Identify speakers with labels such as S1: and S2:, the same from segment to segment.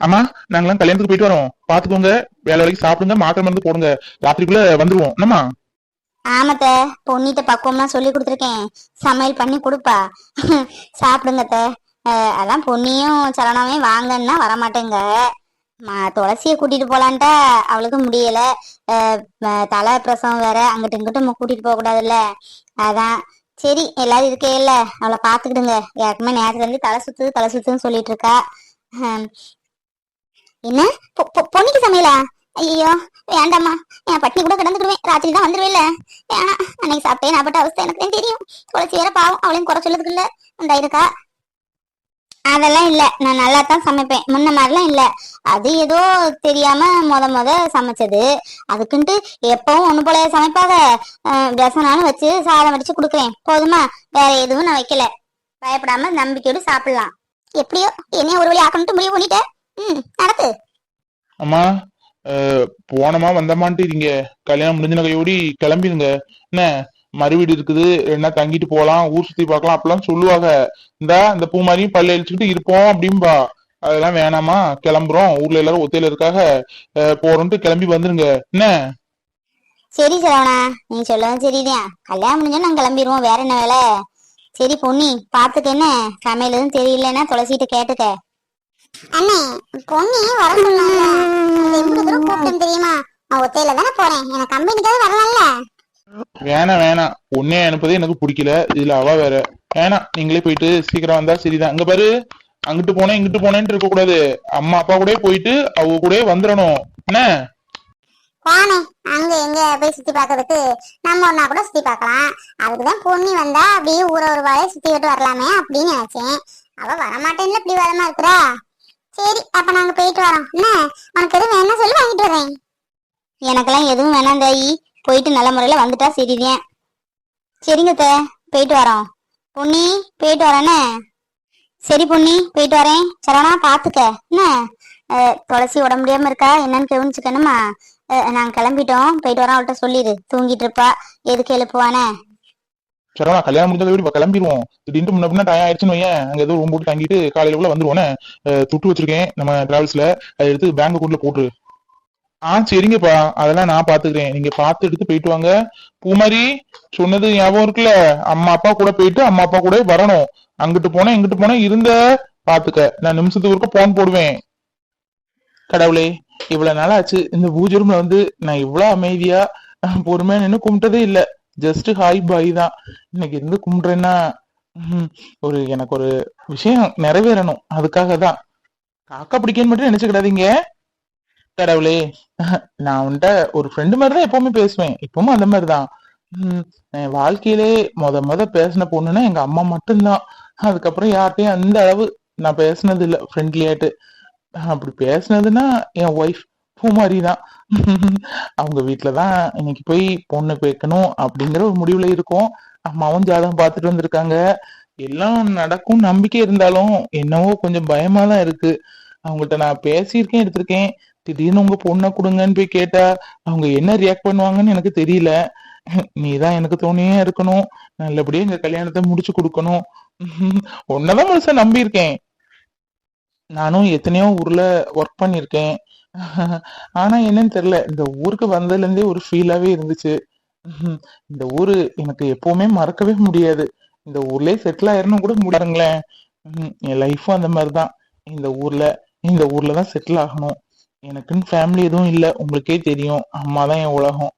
S1: அம்மா நாங்களாம் கல்யாணத்துக்கு போயிட்டு வரோம். பாத்துக்கோங்க. வேலை வரைக்கும் சாப்பிடுங்க மாத்திரை மருந்து போடுங்க. ராத்திரிக்குள்ள வந்துருவோம். என்னம்மா?
S2: ஆமாத்த பொண்ணிட்ட பக்குவம்லாம் சொல்லி கொடுத்துருக்கேன். சமையல் பண்ணி கொடுப்பா. சாப்பிடுங்கத்த அஹ், அதான் பொன்னியும் சலனாவே வாங்கன்னா வரமாட்டேங்க. துளசிய துளசியை கூட்டிட்டு போலான்ட்டா அவளுக்கு முடியல. அஹ், தலை பிரசவம் வேற. அங்கிட்டு இங்கிட்டு நம்ம கூட்டிட்டு போக கூடாதுல்ல. அதான். சரி எல்லாரும் இருக்கே இல்ல அவளை பாத்துக்கிடுங்க. யாருக்குமே நேரத்துல இருந்து தலை சுத்து தலை சுத்துன்னு சொல்லிட்டு இருக்கா. ஹம். என்ன? பொ- பொன்னிக்கு சமையலா? ஐயோ வேண்டாம்மா. என் பட்னி கூட கிடந்துக்கிடுவேன். ராத்திரி தான் வந்துருவேல்ல. வேணாம் அன்னைக்கு சாப்பிட்டேன் நான் பட்ட அவஸ்தை எனக்கு தெரியும். துளசி வேற பாவம் அவளையும் குறை சொல்லதுக்கு இல்ல இந்த இருக்கா? அதெல்லாம் இல்ல. நான் நல்லா தான் சமைப்பேன். முன்ன மாதிரிலாம் இல்ல. அது ஏதோ தெரியாம முத முத சமைச்சது. அதுக்குன்ட்டு எப்பவும் ஒண்ணு போல சமைப்பாக விசனாலும் வச்சு சாதம் வடிச்சு கொடுக்குறேன் போதுமா? வேற எதுவும் நான் வைக்கல. பயப்படாம நம்பிக்கையோடு சாப்பிடலாம். எப்படியோ என்னைய ஒரு வழி ஆக்கணும்ட்டு முடிவு பண்ணிட்டேன். ம் நடத்து
S1: அம்மா போனமா வந்தமான்ட்டு இருங்க கல்யாணம் முடிஞ்சின கையோடி கிளம்பிடுங்க என்ன மறு வீடு இருக்குது என்ன தங்கிட்டு போலாம் ஊர் சுத்தி பார்க்கலாம் அப்படிலாம் சொல்லுவாங்க. இந்தா இந்த பூ மாதிரியும் பல்ல அழிச்சுக்கிட்டு இருப்போம் அப்படின்பா அதெல்லாம் வேணாமா கிளம்புறோம். ஊர்ல எல்லாரும் ஒத்தையில இருக்காக போறோம்ட்டு கிளம்பி வந்துருங்க. என்ன?
S2: சரி சரவணா நீ சொல்லவும் சரிதான். கல்யாணம் முடிஞ்சா நாங்க கிளம்பிடுவோம் வேற என்ன வேலை? சரி பொன்னி பாத்துக்க என்ன? சமையல் எதுவும் தெரியலன்னா துளசிட்டு கேட்டுக்க. அண்ணே பொன்னி வர சொன்னாங்க. எவ்வளவு தூரம் கூப்பிட்டேன் தெரியுமா? நான் ஒத்தையில தானே போறேன். எனக்கு கம்பெனிக்காக வரலாம்ல.
S1: வேணாம் வேணாம். உன்னே அனுப்பதே எனக்கு பிடிக்கல. இதுல அவ வேற. வேணாம் நீங்களே போயிட்டு சீக்கிரம் வந்தா சரிதான். அங்க பாரு அங்கிட்டு போனேன் இங்கிட்டு போனேன்ட்டு இருக்க கூடாது. அம்மா அப்பா கூட போயிட்டு அவங்க கூட வந்துடணும். என்ன?
S2: போனே அங்க எங்க போய் சுத்தி பார்க்கறதுக்கு? நம்ம ஒன்னா கூட சுத்தி பார்க்கலாம். அதுக்குதான் பொன்னி வந்தா அப்படியே ஊர ஒரு வாழையை சுத்தி விட்டு வரலாமே அப்படின்னு நினைச்சேன். அவ வரமாட்டேன்ல இப்படி வரமா இருக்கிறா. சரி அப்ப நாங்க போயிட்டு வரோம். என்ன? உனக்கு எதுவும் வேணா சொல்லி வாங்கிட்டு வரேன். எனக்கெல்லாம் எதுவும் வேணாம் தாயி. போயிட்டு நல்ல முறையில வந்துட்டா சரிதான் சரிங்க தே போயிட்டு வரோம். பொன்னி போயிட்டு வரேனே சரி பொன்னி போயிட்டு வரேன். சரணா பாத்துக்க. என்ன? துளசி உடம்பு முடியாம இருக்கா? என்னன்னு கவனிச்சுக்கணுமா? நாங்க கிளம்பிட்டோம். போயிட்டு வரோம். அவள்கிட்ட சொல்லிடு தூங்கிட்டு இருப்பா. எதுக்கு எழுப்புவானே?
S1: சரவணா கல்யாணம் முடிஞ்சதை விட கிளம்பிடுவோம் திடீர்னு முன்ன பின்ன டயம் ஆயிடுச்சுன்னு வையன். அங்க ஏதோ ரூம் போட்டு தங்கிட்டு காலையில உள்ள வந்துருவோனே துட்டு வச்சிருக்கேன் நம்ம டிராவல்ஸ்ல அதை எடுத்து பேங்க் அக்கௌண்ட்ல போட்டுரு. ஆ சரிங்கப்பா. அதெல்லாம் நான் பாத்துக்கிறேன். நீங்க பார்த்து எடுத்து போயிட்டு வாங்க. பூமாரி சொன்னது ஞாபகம் இருக்குல்ல? அம்மா அப்பா கூட போயிட்டு அம்மா அப்பா கூட வரணும். அங்கிட்டு போனேன் இங்கிட்டு போனேன் இருந்த பாத்துக்க. நான் நிமிஷத்துக்கு ஒருக்க போன் போடுவேன். கடவுளே இவ்வளவு நாள் ஆச்சு இந்த பூஜை ரூம்ல வந்து நான் இவ்வளவு அமைதியா பொறுமையா நின்னு கும்பிட்டதே இல்லை. ஜஸ்ட் ஹாய் பாய் தான். இன்னைக்கு இருந்து கும்பிடுறேன்னா ஒரு எனக்கு ஒரு விஷயம் நிறைவேறணும். அதுக்காக தான். காக்கா பிடிக்கன்னு மட்டும் நினைச்சுக்கிடாதீங்க. கடவுளே. நான் உன்ட்ட ஒரு ஃப்ரெண்டு மாதிரி தான் எப்பவுமே பேசுவேன். இப்பவும் அந்த மாதிரி தான். என் வாழ்க்கையிலே மொத முத பேசின பொண்ணுன்னா எங்க அம்மா மட்டும்தான். அதுக்கப்புறம் யார்கிட்டயும் அந்த அளவு நான் பேசினது இல்ல ஃப்ரெண்ட்லியாட்டு அப்படி பேசினதுன்னா என் ஒய்ஃப் பூமாரி தான் அவங்க வீட்டுலதான் இன்னைக்கு போய் பொண்ணு வைக்கணும் அப்படிங்கிற ஒரு முடிவுல இருக்கோம். அம்மாவும் ஜாதகம் பார்த்துட்டு வந்திருக்காங்க. எல்லாம் நடக்கும் நம்பிக்கை இருந்தாலும் என்னவோ கொஞ்சம் பயமா தான் இருக்கு. அவங்கள்ட்ட நான் பேசியிருக்கேன் எடுத்திருக்கேன். திடீர்னு உங்க பொண்ணை கொடுங்கன்னு போய் கேட்டா அவங்க என்ன ரியாக்ட் பண்ணுவாங்கன்னு எனக்கு தெரியல. நீதான் எனக்கு தோணியே இருக்கணும். நல்லபடியா எங்க கல்யாணத்தை முடிச்சு கொடுக்கணும். உன்னதான் முழுசா நம்பியிருக்கேன். நானும் எத்தனையோ ஊர்ல ஒர்க் பண்ணிருக்கேன் ஆனா என்னன்னு தெரியல. இந்த ஊருக்கு வந்ததுல இருந்தே ஒரு ஃபீலாவே இருந்துச்சு. இந்த ஊரு எனக்கு எப்பவுமே மறக்கவே முடியாது. இந்த ஊர்லயே செட்டில் ஆயிரணும் கூட முடியாதுங்களேன். என் லைஃபும் அந்த மாதிரிதான். இந்த ஊர்ல இந்த ஊர்ல தான் செட்டில் ஆகணும். எனக்குன்னு ஃபேமிலி எதுவும் இல்ல. உங்களுக்கே தெரியும். அம்மா தான் என் உலகம்.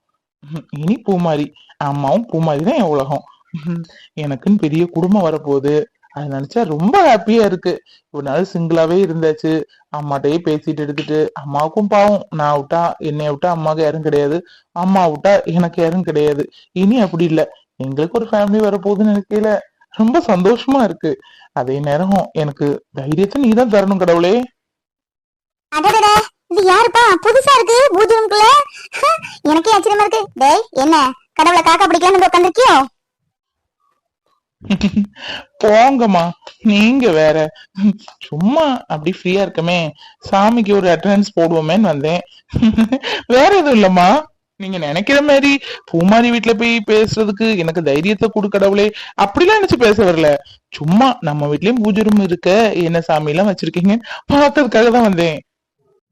S1: இனி பூமாரி. அம்மாவும் பூமாரி தான் என் உலகம். எனக்குன்னு பெரிய குடும்பம் வரப்போகுது. அதை நினைச்சா ரொம்ப ஹாப்பியா இருக்கு. ஒரு நாள் சிங்கிளாவே இருந்தாச்சு. அம்மாட்டையே பேசிட்டு எடுத்துட்டு அம்மாவுக்கும் பாவம். நான் விட்டா என்னைய விட்டா அம்மாவுக்கு யாரும் கிடையாது. அம்மா விட்டா எனக்கு யாரும் கிடையாது. இனி அப்படி இல்லை. எங்களுக்கு ஒரு ஃபேமிலி வரப்போகுதுன்னு நினைக்கல ரொம்ப சந்தோஷமா இருக்கு. அதே நேரம் எனக்கு தைரியத்தை நீ தான் தரணும் கடவுளே.
S2: இது யாருப்பா? புதுசா இருக்கு பூஜை எனக்கே ஆச்சரியமா இருக்கு. டேய் என்ன? கடவுளை காக்கா பிடிக்கலாம்னு உட்காந்துருக்கியோ
S1: போங்கம்மா நீங்க வேற. சும்மா அப்படி ஃப்ரீயா இருக்கமே. சாமிக்கு ஒரு அட்டண்டன்ஸ் போடுவோமேன்னு வந்தேன். வேற எதுவும் இல்லம்மா. நீங்க நினைக்கிற மாதிரி பூமாரி வீட்டுல போய் பேசுறதுக்கு எனக்கு தைரியத்தை கொடு கடவுளே. அப்படிலாம் நினைச்சு பேச வரல. சும்மா நம்ம வீட்லயும் பூஜை ரூம் இருக்க. என்ன சாமி எல்லாம் வச்சிருக்கீங்க பார்த்ததுக்காக தான் வந்தேன்.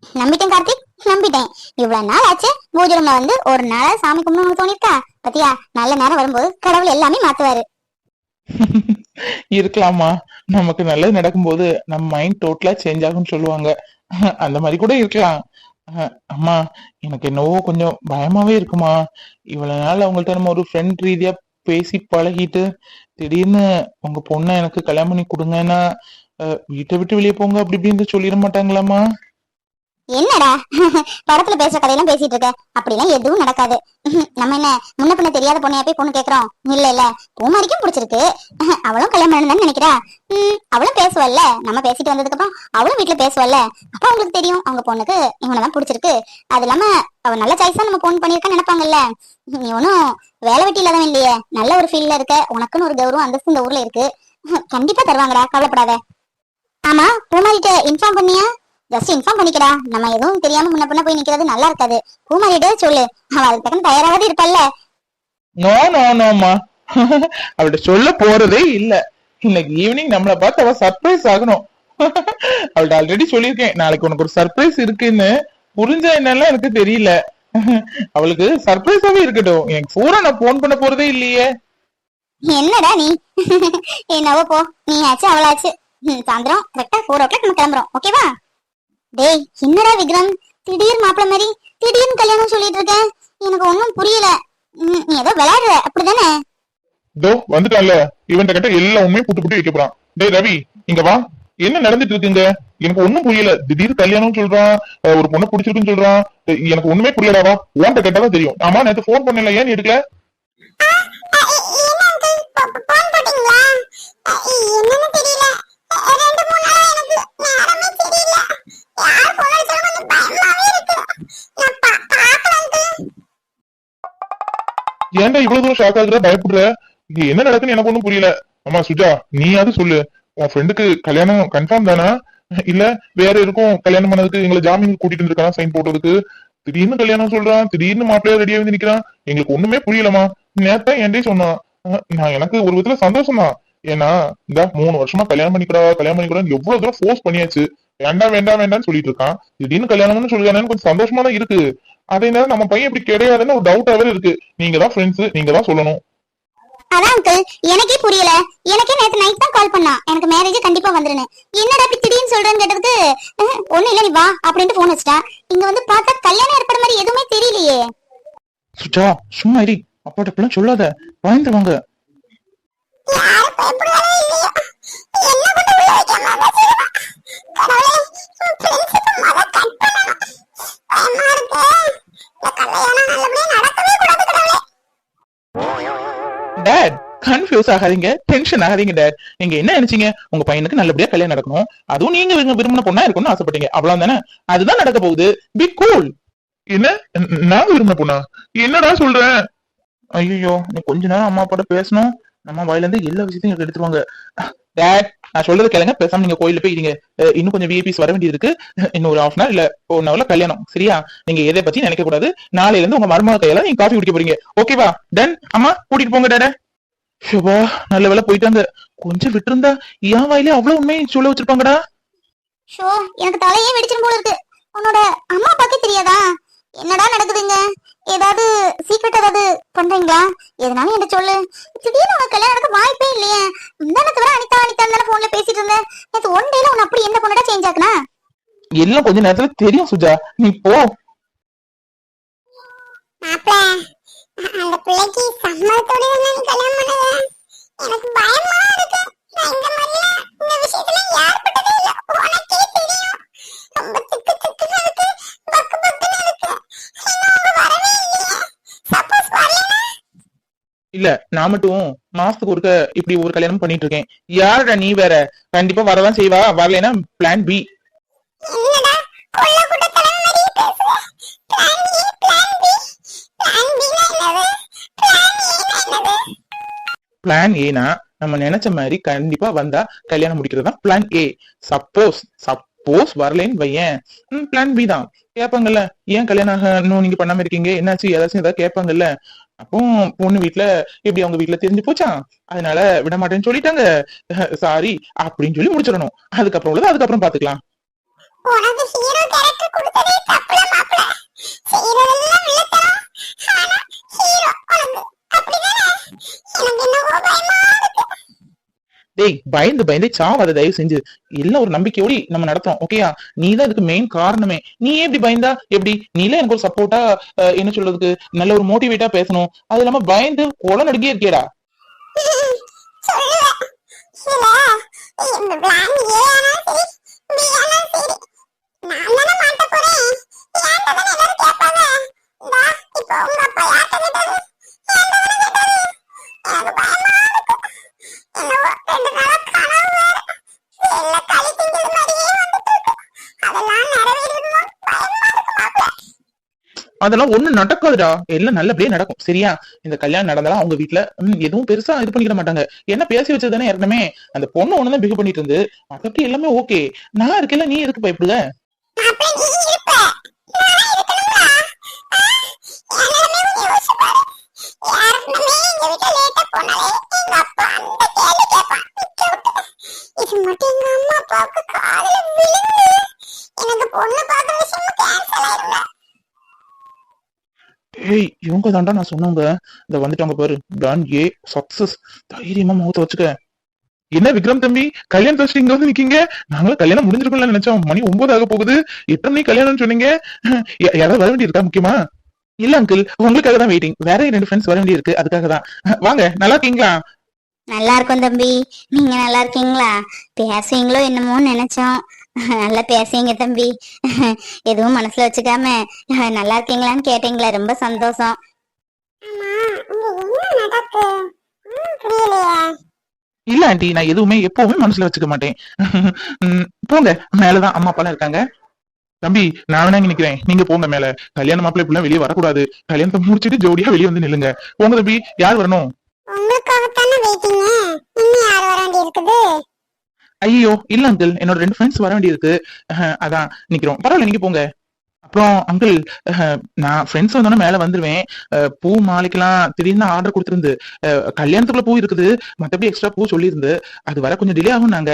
S2: நம்பிட்டேன் கார்த்திக் நம்பிட்டேன். இவ்வளவு நாள் ஆச்சு பூஜை ரூம்ல வந்து ஒரு நாள் சாமி கும்பிடணும்னு தோணிருக்கா? பத்தியா? நல்ல நேரம் வரும்போது கடவுள் எல்லாமே மாத்துவாரு.
S1: இருக்கலாமா? நமக்கு நல்லது நடக்கும்போது நம்ம மைண்ட் டோட்டலா சேஞ்ச் ஆகும்னு சொல்லுவாங்க. அந்த மாதிரி கூட இருக்கலாம். அம்மா எனக்கு என்னவோ கொஞ்சம் பயமாவே இருக்குமா? இவ்வளவு நாள் அவங்கள்ட்ட நம்ம ஒரு ஃப்ரெண்ட் ரீதியா பேசி பழகிட்டு திடீர்னு உங்க பொண்ணை எனக்கு கல்யாணம் பண்ணி கொடுங்கன்னா வீட்டை விட்டு வெளியே போங்க அப்படி இப்படின்னு சொல்லிட மாட்டாங்களாமா
S2: என்னடா? படத்துல பேசுற கதையெல்லாம் பேசிட்டு இருக்க. அப்படிலாம் எதுவும் நடக்காது. நம்ம என்ன முன்ன பின்ன தெரியாத பொண்ணையா போய் பொண்ணு கேக்குறோம்? இல்ல இல்ல பூமாரிக்கும் பிடிச்சிருக்கு. அவளும் கல்யாணம் பண்ணணும்னு நினைக்கிறா? உம் அவளும் பேசுவல்ல. நம்ம பேசிட்டு வந்ததுக்கு அப்புறம் அவளும் வீட்டுல பேசுவல்ல. அப்ப அவங்களுக்கு தெரியும். அவங்க பொண்ணுக்கு இவனதான் பிடிச்சிருக்கு. அது இல்லாம அவ நல்ல சாய்ஸா நம்ம பொண்ணு பண்ணிருக்கான்னு நினைப்பாங்கல்ல. நீ ஒன்னும் வேலை வெட்டி இல்லாதவன் இல்லையே. நல்ல ஒரு ஃபீல்ட்ல இருக்க. உனக்குன்னு ஒரு கௌரவம் அந்தஸ்து இந்த ஊர்ல இருக்கு. கண்டிப்பா தருவாங்கடா. கவலைப்படாத. ஆமா பூமாரிட்ட இன்ஃபார்ம் பண்ணியா? ஜஸ்ட் இன்ஃபார்ம் பண்ணிக்கடா. நம்ம எதுவும் தெரியாம முன்ன பின்ன போய் நிக்கிறது நல்லா இருக்காது. பூமாரிட்ட சொல்லு. அவ அதுக்கு தக்கன தயாராவது இருப்பல்ல.
S1: நோ நோ நோமா அவள்கிட்ட சொல்ல போறதே இல்ல. இன்னைக்கு ஈவினிங் நம்மள பார்த்து அவ சர்ப்ரைஸ் ஆகணும். அவள்கிட்ட ஆல்ரெடி சொல்லியிருக்கேன். நாளைக்கு உனக்கு ஒரு சர்ப்ரைஸ் இருக்குன்னு. புரிஞ்ச என்னெல்லாம் எனக்கு தெரியல. அவளுக்கு சர்ப்ரைஸாவே இருக்கட்டும். எனக்கு பூரா நான் போன் பண்ண போறதே இல்லையே.
S2: என்னடா நீ? என்னவோ போ. நீ ஆச்சு அவளாச்சு சாயந்தரம் கரெக்டா ஃபோர் ஓ கிளாக் நம்ம கிளம்புறோம். ஓகேவா டேய் என்னடா விக்ரம்? திடீர் மாப்பிள்ள மாதிரி திடீர்னு கல்யாணம் சொல்லிட்டு இருக்க. எனக்கு ஒண்ணும் புரியல. நீ ஏதோ விளையாடுற. அப்படிதானே?
S1: இதோ வந்துட்டான்ல. இவன்ட்ட கிட்ட எல்லா உண்மையும் புட்டு புட்டு வைக்க போறான். டேய் ரவி இங்க வா. என்ன நடந்துட்டு இருக்குங்க எனக்கு ஒண்ணும் புரியல. திடீர் கல்யாணம் சொல்றான். ஒரு பொண்ணு பிடிச்சிருக்குன்னு சொல்றான். எனக்கு ஒண்ணுமே புரியலடாவா உன்கிட்ட கேட்டாதான் தெரியும். ஆமா நேத்து போன் பண்ணல ஏன் எடுக்கல? ஏன்டா இவ்வளவு தூரம் ஷாக் ஆகுற பயப்படுற இங்க என்ன நடக்குன்னு எனக்கு ஒண்ணும் புரியல அம்மா சுஜா நீயாவது சொல்லு உன் ஃப்ரெண்டுக்கு கல்யாணம் கன்ஃபார்ம் தானா இல்ல வேற இருக்கும் கல்யாணம் பண்ணதுக்கு எங்களை ஜாமீன் கூட்டிட்டு இருக்கானா சைன் போடுறதுக்கு திடீர்னு கல்யாணம் சொல்றான் திடீர்னு மாப்பிள்ளையா ரெடியா வந்து நிக்கிறான் எங்களுக்கு ஒண்ணுமே புரியலமா நேத்தா என்டே சொன்னான் நான் எனக்கு ஒரு விதத்துல சந்தோஷம் தான் ஏன்னா இந்த மூணு வருஷமா கல்யாணம் பண்ணிக்கிறா கல்யாணம் பண்ணிக்கிறான்னு எவ்வளவு தூரம் ஃபோர்ஸ் பண்ணியாச்சு வேண்டாம் வேண்டாம் வேண்டாம்னு சொல்லிட்டு இருக்கான். திடீர்னு கல்யாணம்னு சொல்லியானு கொஞ்சம் சந்தோஷமா தான் இருக்கு. அதே நேரம் நம்ம பையன் இப்படி கிடையாதுன்னு ஒரு டவுட்டாவே இருக்கு. நீங்க தான் ஃப்ரெண்ட்ஸ் நீங்க தான் சொல்லணும்.
S2: அதான் அங்கிள் எனக்கே புரியல. எனக்கே நேத்து நைட் தான் கால் பண்ணா எனக்கு மேரேஜ் கண்டிப்பா வந்துருன்னு. என்னடா இப்படி திடீர்னு சொல்றேன்னு கேட்டதுக்கு "அஹ், ஒண்ணும் இல்ல நீ வா அப்படின்ட்டு போன் வச்சிட்டா. இங்க வந்து பார்த்தா கல்யாணம் ஏற்பட மாதிரி எதுவுமே தெரியலையே.
S1: சுஜா சும்மா இரி. அப்பாட்ட இப்பெல்லாம் சொல்லாத. பயந்துருவாங்க. டேட் நர்வஸ் ஆகாதீங்க. டென்ஷன் ஆகாதீங்க டேட் நீங்க என்ன நினைச்சீங்க? உங்க பையனுக்கு நல்லபடியா கல்யாணம் நடக்கணும். அதுவும் நீங்க விரும்பின பொண்ணா இருக்கணும்னு ஆசைப்பட்டீங்க. அவ்வளவு தானே? அதுதான் நடக்க போகுது. பி கூல் என்ன? நான் விரும்பின பொண்ணா? என்னடா சொல்றேன் ஐயோ நீ கொஞ்ச நேரம் அம்மா அப்பாட பேசணும். நம்ம வாயில இருந்து எல்லா விஷயத்தையும் எனக்கு எடுத்துருவாங்க. டேட் நான் சொல்றது கேளுங்க. பேசாம நீங்க கோயில போய் இருங்க. இன்னும் கொஞ்சம் விஐபிஸ் வர வேண்டியது இருக்கு இன்னும் ஒரு ஹாஃப் அவர் இல்ல ஒன் ஹவர்ல கல்யாணம். சரியா? நீங்க எதை பத்தி நினைக்க கூடாது. நாளையில இருந்து உங்க மருமக கையில நீங்க காஃபி குடிக்க போறீங்க. ஓகேவா டன் அம்மா கூட்டிட்டு போங்க டேட ஷோபா நல்ல வேலை போயிட்டாங்க. கொஞ்சம் விட்டுருந்தா என் வாயிலே அவ்வளவு உண்மையை சொல்ல வச்சிருப்பாங்கடா.
S2: ஷோ எனக்கு தலையே வெடிச்சிரும் போல இருக்கு. உன்னோட அம்மா அப்பாக்கே தெரியாதா? என்னடா நடக்குதுங்க? ஏதாவது சீக்ரெட் ஏதாவது பண்றீங்களா? எதனாலும் என்கிட்ட சொல்லு. திடீர்னு உனக்கு கல்யாணம் நடக்க வாய்ப்பே இல்லையே. முந்தானத்து வர அனிதா அனிதா தானே போன்ல பேசிட்டு இருந்தேன் நேத்து ஒன் டேல உன்னை அப்படி எந்த பொண்ணடா சேஞ்ச் ஆகுனா
S1: எல்லாம் கொஞ்ச நேரத்துல தெரியும் சுஜா. நீ போ.
S3: மாப்பிள அந்த பிள்ளைக்கு சம்மதத்தோட கல்யாணம் பண்ணது? எனக்கு பயமா இருக்கு. நான் இந்த மாதிரிலாம் இந்த விஷயத்துல யார்பட்டதே இல்ல. உனக்கே தெரியும். ரொம்ப திக்கு திக்குன்னு இருக்கு. பக்கு பக்குன்னு இருக்கு. இன்னும் அவங்க வரவே இல்லையே. சப்போஸ் வரலனா
S1: இல்ல நான் மட்டும் மாசத்துக்கு ஒருக்க இப்படி ஒரு கல்யாணம் பண்ணிட்டு இருக்கேன். யாருடா நீ வேற? கண்டிப்பா வரதான் செய்வா. வரலைன்னா பிளான் பி
S3: என்னடா? கொள்ள கூட்ட தலைமை மாதிரியே பேசுற plan A plan B plan B என்னது பிளான் ஏ என்னது
S1: பிளான் ஏனா நம்ம நினைச்ச மாதிரி கண்டிப்பா வந்தா கல்யாணம் முடிக்கிறது தான் பிளான் ஏ சப்போஸ் சப்போஸ் வரலைன்னு வையன். பிளான் பி தான். கேட்பாங்கல்ல ஏன் கல்யாணம் ஆக இன்னும் நீங்க பண்ணாம இருக்கீங்க? என்னாச்சு? ஏதாச்சும் ஏதாவது கேட்பாங்கல்ல. அப்போ பொண்ணு வீட்ல எப்படி அவங்க வீட்ல தெரிஞ்சு போச்சான் அதனால விட மாட்டேன்னு சொல்லிட்டாங்க. சாரி அப்படின்னு சொல்லி முடிச்சிடணும். அதுக்கப்புறம் உள்ளது அதுக்கப்புறம் பாத்துக்கலாம்
S3: உனக்கு ஹீரோ
S1: டேய் பயந்து பயந்து சாவாத தயவு செஞ்சு. எல்லாம் ஒரு நம்பிக்கையோடி நம்ம நடத்துறோம் ஓகேயா நீ தான் இதுக்கு மெயின் காரணமே. நீ எப்படி பயந்தா? எப்படி? நீல எனக்கு ஒரு சப்போர்ட்டா என்ன சொல்றதுக்கு? நல்ல ஒரு மோட்டிவேட்டா பேசணும். அது இல்லாம பயந்து கொலை நடுக்கே இருக்கேடா.
S3: சொல்லுவேன். நான் அதெல்லாம்
S1: ஒண்ணு நடக்காதுடா. எல்லாம் நல்லபடியா நடக்கும். சரியா? இந்த கல்யாணம் நடந்தாலும் அவங்க வீட்டுல எதுவும் பெருசா இது பண்ணிக்கிற மாட்டாங்க. என்ன பேசி வச்சது தானே ஏற்கனவே? அந்த பொண்ணு ஒண்ணுதான் பிகு பண்ணிட்டு இருந்து. மற்றபடி எல்லாமே ஓகே நான் இருக்கல நீ
S3: இருக்கு
S1: பயப்படுங்க இவங்க தாண்டா நான் சொன்னவங்க. இந்த வந்துட்டாங்க பாரு. டான் ஏ சக்சஸ் தைரியமா முகத்தை வச்சுக்க. என்ன விக்ரம் தம்பி? கல்யாணம் வச்சுட்டு இங்க வந்து நிக்கீங்க? நாங்களும் கல்யாணம் முடிஞ்சிருக்கோம்ல நினைச்சோம். மணி ஒன்பது ஆக போகுது. எத்தனை கல்யாணம்னு சொன்னீங்க? யாராவது வர வேண்டியிருக்கா முக்கியமா? இல்ல அங்கிள் உங்களுக்காக தான் வெயிட்டிங் வேற ரெண்டு ஃப்ரெண்ட்ஸ் வர வேண்டியிருக்கு? அதுக்காக தான். வாங்க நல்லா இருக்கீங்களா?
S2: நல்லா இருக்கும் தம்பி. நீங்க நல்லா இருக்கீங்களா? பேசுவீங்களோ என்னமோ நினைச்சோம். நல்லா பேசுவீங்க தம்பி. எதுவும் மனசுல வச்சுக்காம நல்லா இருக்கீங்களான்னு கேட்டீங்களா ரொம்ப சந்தோஷம்.
S3: ஆமா இங்க என்ன நடக்கு? ம், புரியலையே.
S1: இல்ல ஆண்டி நான் எதுவுமே எப்பவுமே மனசுல வச்சுக்க மாட்டேன். உம், போங்க மேலதான் அம்மா அப்பா இருக்காங்க. தம்பி நான் வேணா இங்க நிக்கிறேன். நீங்க போங்க மேல. கல்யாண மாப்பிள்ளை இப்படிலாம் வெளியே வரக்கூடாது. கல்யாணத்தை முடிச்சிட்டு ஜோடியா வெளியே வந்து நில்லுங்க. போங்க தம்பி யார் வரணும்?
S3: உங்களுக்காகத்தானே வெயிட்டிங்க. இன்னும் யார் வர வேண்டி இருக்குது
S1: ஐயோ இல்ல அங்கிள் என்னோட ரெண்டு ஃப்ரெண்ட்ஸ் வர வேண்டியிருக்கு. அதான் நிக்கிறோம். பரவாயில்ல நீங்க போங்க. அப்புறம் அங்கிள் நான் ஃப்ரெண்ட்ஸ் வந்தோன்னே மேல வந்துருவேன். பூ மாலைக்கெல்லாம் திடீர்னு ஆர்டர் கொடுத்துருந்து கல்யாணத்துக்குள்ள பூ இருக்குது. மத்தபடி எக்ஸ்ட்ரா பூ சொல்லியிருந்து அது வர கொஞ்சம் டிலே ஆகும் நாங்க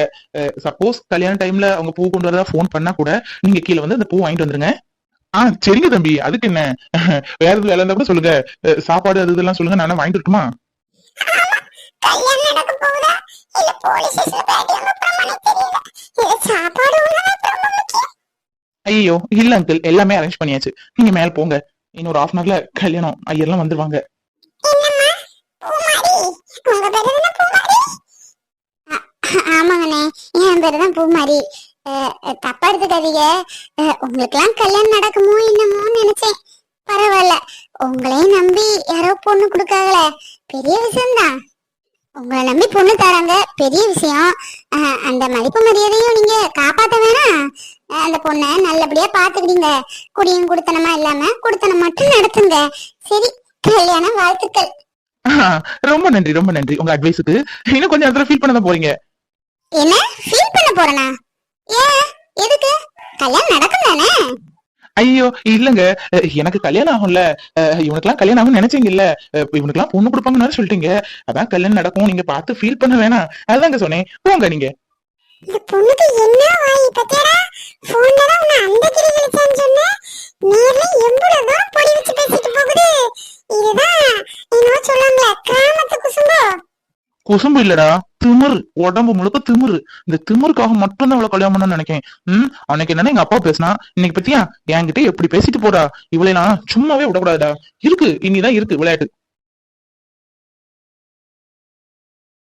S1: சப்போஸ் கல்யாண டைம்ல அவங்க பூ கொண்டு வரதா ஃபோன் பண்ணா கூட நீங்க கீழே வந்து அந்த பூ வாங்கிட்டு வந்துருங்க. ஆ சரிங்க தம்பி அதுக்கு என்ன? வேற எதுவும் வேலை இருந்தா கூட சொல்லுங்க. சாப்பாடு அது இதெல்லாம் சொல்லுங்க நானும் வாங்கிட்டு
S3: கல்யாணம் நடக்க போகுதா? இல்ல போலீஸ் ஸ்டேஷன்ல பேட்டி தெரியல. இது சாப்பாடு ரொம்ப முக்கியம்.
S1: ஐயோ இல்ல அங்கிள் எல்லாமே அரேஞ்ச் பண்ணியாச்சு. நீங்க மேல போங்க. இன்னொரு ஹாஃப் அன் ஹவர்ல கல்யாணம் ஐயர்லாம் வந்துருவாங்க.
S2: ஆமாங்கண்ணே. என் பேரு தான் பூமாரி. தப்பா எடுத்துக்காதீங்க. உங்களுக்கெல்லாம் கல்யாணம் நடக்குமோ என்னமோன்னு நினைச்சேன். பரவாயில்ல. உங்களையும் நம்பி யாரோ பொண்ணு கொடுக்காங்களே. பெரிய விஷயம்தான். உங்களை நம்பி பொண்ணு தராங்க. பெரிய விஷயம். அந்த மதிப்பு மரியாதையும் நீங்க காப்பாத்த வேணாம். அஹ், அந்த பொண்ணை நல்லபடியா பாத்துக்கிட்டீங்க குடியும் குடுத்தனமா இல்லாம குடுத்தனம் மட்டும் நடத்துங்க. சரி கல்யாண வாழ்த்துக்கள்.
S1: ரொம்ப நன்றி ரொம்ப நன்றி. உங்க அட்வைஸுக்கு இன்னும் கொஞ்சம் நேரத்துல ஃபீல் பண்ண போறீங்க.
S2: என்ன? ஃபீல் பண்ண போறனா? ஏன்? எதுக்கு? கல்யாணம் நடக்கும் தானே?
S1: ஐயோ இல்லங்க. எனக்கு கல்யாணம் ஆகும்ல. அஹ், இவனுக்கெல்லாம் கல்யாணம் ஆகும்னு நினைச்சீங்கல்ல. அஹ், இவனுக்கெல்லாம் பொண்ணு கொடுப்பாங்கன்னு சொல்லிட்டீங்க. அதான் கல்யாணம் நடக்கும். நீங்க பார்த்து ஃபீல் பண்ண வேணாம். அதாங்க சொன்னேன். போங்க நீங்க.
S3: இந்த பொண்ணுக்கு என்ன வாய் பத்தியாடா போன்ல தான் உன்னை அந்த கிளி கிழிச்சான்னு சொன்னேன். நேர்ல பொடி வச்சு பேசிட்டு போகுது? இதுதான் என்னவோ சொல்லுவாங்களே கிராமத்து குசும்போ.
S1: குசும்பு இல்லடா. திமிரு உடம்பு முழுக்க திமிரு. இந்த திமிருக்காக மட்டும்தான் இவ்வளவு கல்யாணம் பண்ணணும்னு நினைக்கேன் ம் அன்னைக்கு என்னன்னா எங்க அப்பா பேசினா இன்னைக்கு பத்தியா? என்கிட்ட எப்படி பேசிட்டு போறா இவளை நான் சும்மாவே விடக்கூடாதுடா. இருக்கு இனிதான் இருக்கு விளையாட்டு.